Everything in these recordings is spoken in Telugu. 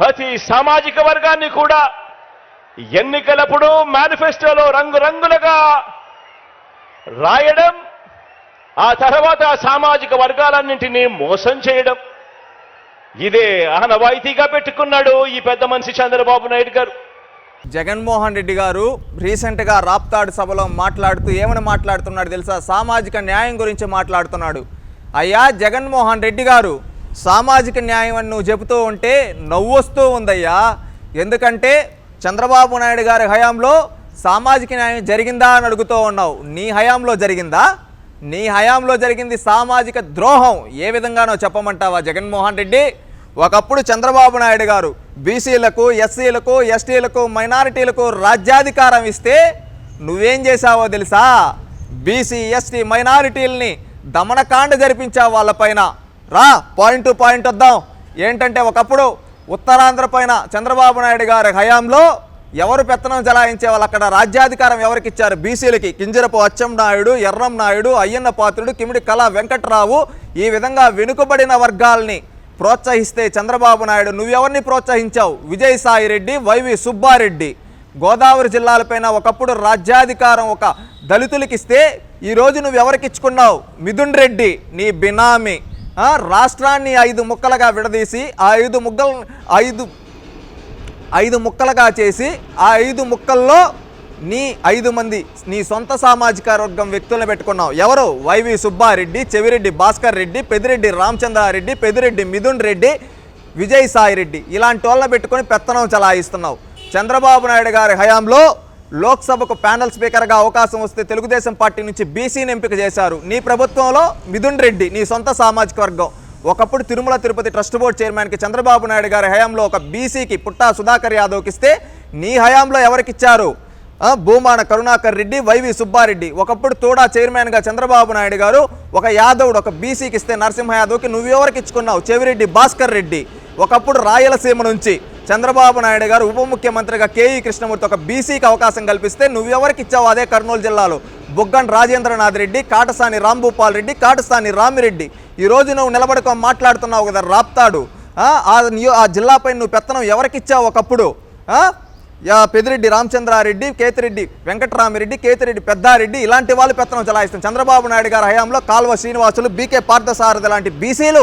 ప్రతి సామాజిక వర్గాన్ని కూడా ఎన్నికలప్పుడు మేనిఫెస్టోలో రంగురంగులుగా రాయడం ఆ తర్వాత సామాజిక వర్గాలన్నింటినీ మోసం చేయడం. ఇదే ఆనవాయితీగా పెట్టుకున్నాడు ఈ పెద్ద మనిషి చంద్రబాబు నాయుడు గారు. జగన్మోహన్ రెడ్డి గారు రీసెంట్గా రాప్తాడు సభలో మాట్లాడుతూ ఏమని మాట్లాడుతున్నాడు తెలుసా? సామాజిక న్యాయం గురించి మాట్లాడుతున్నాడు. అయ్యా జగన్మోహన్ రెడ్డి గారు సామాజిక న్యాయం అని నువ్వు చెబుతూ ఉంటే నవ్వొస్తూ ఉందయ్యా. ఎందుకంటే చంద్రబాబు నాయుడు గారి హయాంలో సామాజిక న్యాయం జరిగిందా అని అడుగుతూ ఉన్నావు. నీ హయాంలో జరిగిందా? నీ హయాంలో జరిగింది సామాజిక ద్రోహం. ఏ విధంగానో చెప్పమంటావా జగన్మోహన్ రెడ్డి? ఒకప్పుడు చంద్రబాబు నాయుడు గారు బీసీలకు ఎస్సీలకు ఎస్టీలకు మైనారిటీలకు రాజ్యాధికారం ఇస్తే నువ్వేం చేశావో తెలుసా? బీసీ ఎస్టీ మైనారిటీలని దమనకాండ జరిపించావు వాళ్ళపైన రా పాయింట్ టు పాయింట్ వద్దాం. ఏంటంటే ఒకప్పుడు ఉత్తరాంధ్ర పైన చంద్రబాబు నాయుడు గారి హయాంలో ఎవరు పెత్తనం జలాయించే వాళ్ళు అక్కడ రాజ్యాధికారం ఎవరికి ఇచ్చారు బీసీలకి కింజరపు అచ్చం నాయుడు ఎర్రం నాయుడు అయ్యన్న పాత్రుడు కిమిడి కళా వెంకట్రావు ఈ విధంగా వెనుకబడిన వర్గాల్ని ప్రోత్సహిస్తే చంద్రబాబు నాయుడు నువ్వెవరిని ప్రోత్సహించావు? Vijayasai Reddy Y V Subbareddy. Godavari జిల్లాలపైన ఒకప్పుడు రాజ్యాధికారం ఒక దళితులకిస్తే ఈరోజు నువ్వు ఎవరికి ఇచ్చుకున్నావు మిథున్ రెడ్డి నీ బినామీ. రాష్ట్రాన్ని ఐదు ముక్కలుగా విడదీసి ఆ ఐదు ముక్కలు ఐదు ఐదు ముక్కలుగా చేసి ఆ ఐదు ముక్కల్లో నీ ఐదు మంది నీ సొంత సామాజిక వర్గం వ్యక్తులను పెట్టుకున్నావు. ఎవరు? వైవి సుబ్బారెడ్డి చెవిరెడ్డి భాస్కర్ రెడ్డి పెదిరెడ్డి రామచంద్రారెడ్డి పెదిరెడ్డి మిథున్ రెడ్డి విజయసాయి రెడ్డి ఇలాంటి వాళ్ళని పెట్టుకొని పెత్తనం చలాయిస్తున్నావు. చంద్రబాబు నాయుడు గారి హయాంలో లోక్సభకు ప్యానల్ స్పీకర్గా అవకాశం వస్తే తెలుగుదేశం పార్టీ నుంచి బీసీని ఎంపిక చేశారు. నీ ప్రభుత్వంలో మిథున్ రెడ్డి నీ సొంత సామాజిక వర్గం. ఒకప్పుడు తిరుమల తిరుపతి ట్రస్ట్ బోర్డు చైర్మన్కి చంద్రబాబు నాయుడు గారి హయాంలో ఒక బీసీకి పుట్టా సుధాకర్ యాదవ్కి ఇస్తే నీ హయాంలో ఎవరికిచ్చారు? Bhumana Karunakar Reddy Y V Subbareddy. ఒకప్పుడు తోడా చైర్మన్గా చంద్రబాబు నాయుడు గారు ఒక యాదవుడు ఒక బీసీకి ఇస్తే నరసింహ యాదవ్కి నువ్వెవరికి ఇచ్చుకున్నావు చెవిరెడ్డి భాస్కర్ రెడ్డి. ఒకప్పుడు రాయలసీమ నుంచి. చంద్రబాబు నాయుడు గారు ఉప ముఖ్యమంత్రిగా కేఈ కృష్ణమూర్తి ఒక బీసీకి అవకాశం కల్పిస్తే నువ్వెవరికి ఇచ్చావు అదే కర్నూలు జిల్లాలో? బుగ్గన్ రాజేంద్రనాథ్ రెడ్డి కాటసాని రాంభూపాల్ రెడ్డి కాటసాని రామిరెడ్డి. ఈ రోజు నువ్వు నిలబడుకో మాట్లాడుతున్నావు కదా రాప్తాడు. ఆ, నియో- ఆ జిల్లాపై నువ్వు పెత్తనం ఎవరికి ఇచ్చావు ఒకప్పుడు? పెదిరెడ్డి రామచంద్రారెడ్డి కేతిరెడ్డి వెంకటరామిరెడ్డి కేతిరెడ్డి పెద్దారెడ్డి ఇలాంటి వాళ్ళు పెత్తనం చలాయిస్తారు. చంద్రబాబు నాయుడు గారి హయాంలో కాల్వ శ్రీనివాసులు బీకే పార్థసారథి లాంటి బీసీలు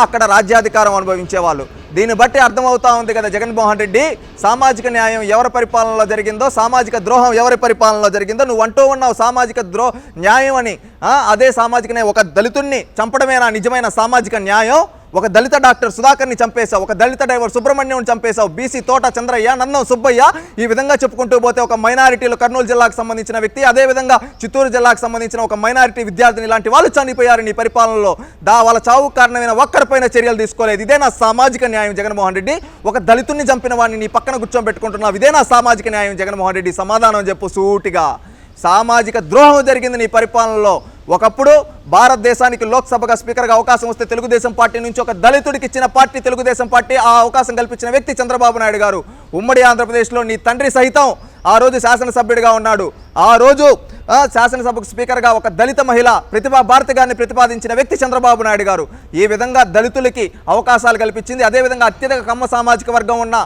అక్కడ రాజ్యాధికారం అనుభవించేవాళ్ళు. దీన్ని బట్టి అర్థమవుతా ఉంది కదా జగన్మోహన్ రెడ్డి. సామాజిక న్యాయం ఎవరి పరిపాలనలో జరిగిందో సామాజిక ద్రోహం ఎవరి పరిపాలనలో జరిగిందో నువ్వు అంటూ ఉన్నావు సామాజిక ద్రో న్యాయం అని. అదే సామాజిక న్యాయం. ఒక దళితుణ్ణి చంపడమేనా నిజమైన సామాజిక న్యాయం? ఒక దళిత డాక్టర్ సుధాకర్ని చంపేశావు ఒక దళిత డ్రైవర్ సుబ్రహ్మణ్యం చంపేశావు బీసీ తోట చంద్రయ్య నన్నం సుబ్బయ్య ఈ విధంగా చెప్పుకుంటూ పోతే ఒక మైనారిటీలో కర్నూలు జిల్లాకు సంబంధించిన వ్యక్తి అదే విధంగా చిత్తూరు జిల్లాకు సంబంధించిన ఒక మైనారిటీ విద్యార్థిని ఇలాంటి వాళ్ళు చనిపోయారు నీ పరిపాలనలో. దా వాళ్ళ చావు కారణమైన ఒక్కరిపైన చర్యలు తీసుకోలేదు. ఇదే నా సామాజిక న్యాయం జగన్మోహన్ రెడ్డి? ఒక దళితుని చంపిన వాడిని నీ పక్కన కూర్చోబెట్టుకుంటున్నావు. ఇదే నా సామాజిక న్యాయం జగన్మోహన్ రెడ్డి? సమాధానం చెప్పు సూటిగా. సామాజిక ద్రోహం జరిగింది నీ పరిపాలనలో. ఒకప్పుడు భారతదేశానికి లోక్సభగా స్పీకర్గా అవకాశం వస్తే తెలుగుదేశం పార్టీ నుంచి ఒక దళితుడికి ఇచ్చిన పార్టీ తెలుగుదేశం పార్టీ ఆ అవకాశం కల్పించిన వ్యక్తి చంద్రబాబు నాయుడు గారు. ఉమ్మడి ఆంధ్రప్రదేశ్లో నీ తండ్రి సహితం ఆ రోజు శాసనసభ్యుడిగా ఉన్నాడు. ఆ రోజు శాసనసభకు స్పీకర్గా ఒక దళిత మహిళ ప్రతిభా భారతి గారిని ప్రతిపాదించిన వ్యక్తి చంద్రబాబు నాయుడు గారు. ఈ విధంగా దళితులకి అవకాశాలు కల్పించింది. అదేవిధంగా అత్యధిక కమ్మ సామాజిక వర్గం ఉన్న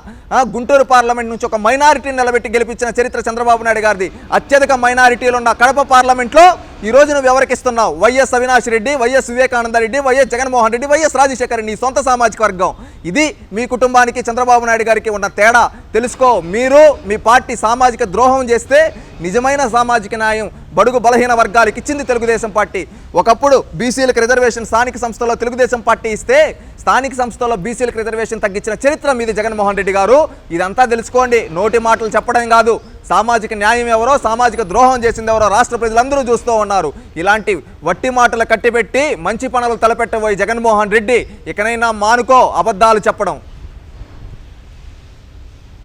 గుంటూరు పార్లమెంట్ నుంచి ఒక మైనారిటీని నిలబెట్టి గెలిపించిన చరిత్ర చంద్రబాబు నాయుడు గారిది. అత్యధిక మైనారిటీలు ఉన్న కడప పార్లమెంట్లో ఈ రోజు నువ్వు ఎవరికిస్తున్నావు Y S Avinash Reddy Y S Vivekananda Reddy Y S Jaganmohan Reddy Y S Rajasekhar Reddy సొంత సామాజిక వర్గం. ఇది మీ కుటుంబానికి చంద్రబాబు నాయుడు గారికి ఉన్న తేడా. తెలుసుకో మీరు మీ పార్టీ సామాజిక ద్రోహం చేస్తే నిజమైన సామాజిక న్యాయం బడుగు బలహీన వర్గాలకు ఇచ్చింది తెలుగుదేశం పార్టీ. ఒకప్పుడు బీసీలకు రిజర్వేషన్ స్థానిక సంస్థలో తెలుగుదేశం పార్టీ ఇస్తే స్థానిక సంస్థలో బీసీలకు రిజర్వేషన్ తగ్గించిన చరిత్ర మీది జగన్మోహన్ రెడ్డి గారు. ఇదంతా తెలుసుకోండి నోటి మాటలు చెప్పడం కాదు. సామాజిక న్యాయం ఎవరో సామాజిక ద్రోహం చేసింది ఎవరో రాష్ట్ర ప్రజలందరూ చూస్తూ ఉన్నారు. ఇలాంటి వట్టి మాటలు కట్టిపెట్టి మంచి పనులు తలపెట్టబోయి జగన్మోహన్ రెడ్డి ఇకనైనా మానుకో అబద్ధాలు చెప్పడం.